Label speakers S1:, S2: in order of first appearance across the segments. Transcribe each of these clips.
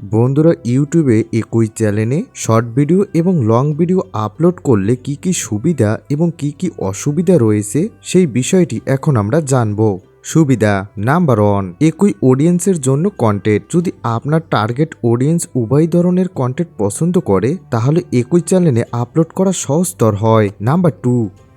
S1: বন্ধুরা ইউটিউবে একই চ্যানেলে শর্ট ভিডিও এবং লং ভিডিও আপলোড করলে কি কি সুবিধা এবং কি কি অসুবিধা রয়েছে সেই বিষয়টি এখন আমরা জানব। সুবিধা নাম্বার ওয়ান, একই অডিয়েন্সের জন্য কন্টেন্ট যদি আপনার টার্গেট অডিয়েন্স উভয় ধরনের কন্টেন্ট পছন্দ করে, তাহলে একই চ্যানেলে আপলোড করা সহজতর হয়। নাম্বার টু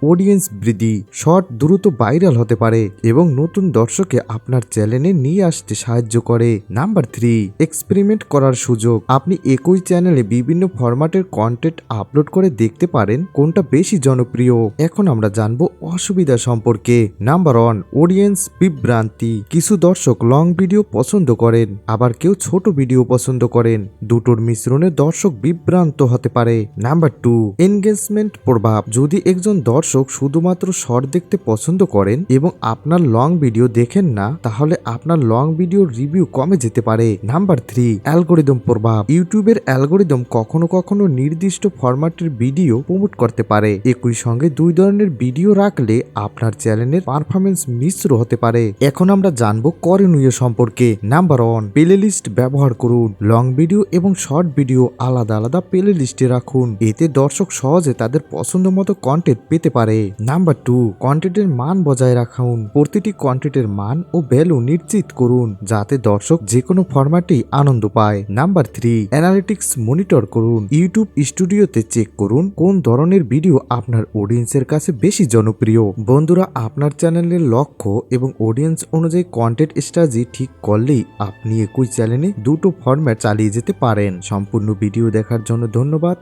S1: অডিয়েন্স বৃদ্ধি শর্ট দ্রুত ভাইরাল হতে পারে এবং নতুন দর্শকে আপনার চ্যানেলে নিয়ে আসতে সাহায্য করে। নাম্বার থ্রি, এক্সপেরিমেন্ট করার সুযোগ। আপনি একই চ্যানেলে বিভিন্ন ফরম্যাটের কন্টেন্ট আপলোড করে দেখতে পারেন, কোনটা বেশি জনপ্রিয়। এখন আমরা জানব অসুবিধা সম্পর্কে। নাম্বার ওয়ান, অডিয়েন্স বিভ্রান্তি। কিছু দর্শক লং ভিডিও পছন্দ করেন, আবার কেউ ছোট ভিডিও পছন্দ করেন। দুটোর মিশ্রণে দর্শক বিভ্রান্ত হতে পারে। নাম্বার টু, এনগেজমেন্ট প্রভাব। যদি একজন দর্শক শুধুমাত্র শর্ট দেখতে পছন্দ করেন এবং আপনার লং ভিডিও দেখেন না, তাহলে আপনার লং ভিডিওর রিভিউ কমে যেতে পারে। নাম্বার থ্রি অ্যালগোরিদম প্রভাব। ইউটিউবের অ্যালগোরিদম কখনো কখনো নির্দিষ্ট ফরম্যাটের ভিডিও প্রমোট করতে পারে। একই সঙ্গে দুই ধরনের ভিডিও রাখলে আপনার চ্যানেলের পারফরমেন্স মিশ্র হতে পারে। এখন আমরা জানব করণীয় সম্পর্কে। নাম্বার ওয়ান প্লে লিস্ট ব্যবহার করুন। লং ভিডিও এবং শর্ট ভিডিও আলাদা আলাদা প্লে লিস্টে রাখুন। এতে দর্শক সহজে তাদের পছন্দ মতো কন্টেন্ট পেতে পারে। নাম্বার টু কন্টেন্টের মান বজায় রাখুন। প্রতিটি কন্টেন্টের মান ও ভ্যালু নিশ্চিত করুন, যাতে দর্শক যে কোনো ফরম্যাটেই আনন্দ পায়। নাম্বার থ্রি অ্যানালিটিক্স মনিটর করুন। ইউটিউব স্টুডিওতে চেক করুন, কোন ধরনের ভিডিও আপনার অডিয়েন্সের কাছে বেশি জনপ্রিয়। বন্ধুরা, আপনার চ্যানেলের লক্ষ্য এবং অডিয়েন্স অনুযায়ী কন্টেন্ট স্ট্র্যাটেজি ঠিক করলেই আপনি একই চ্যানেলে দুটো ফরম্যাট চালিয়ে যেতে পারেন। সম্পূর্ণ ভিডিও দেখার জন্য ধন্যবাদ।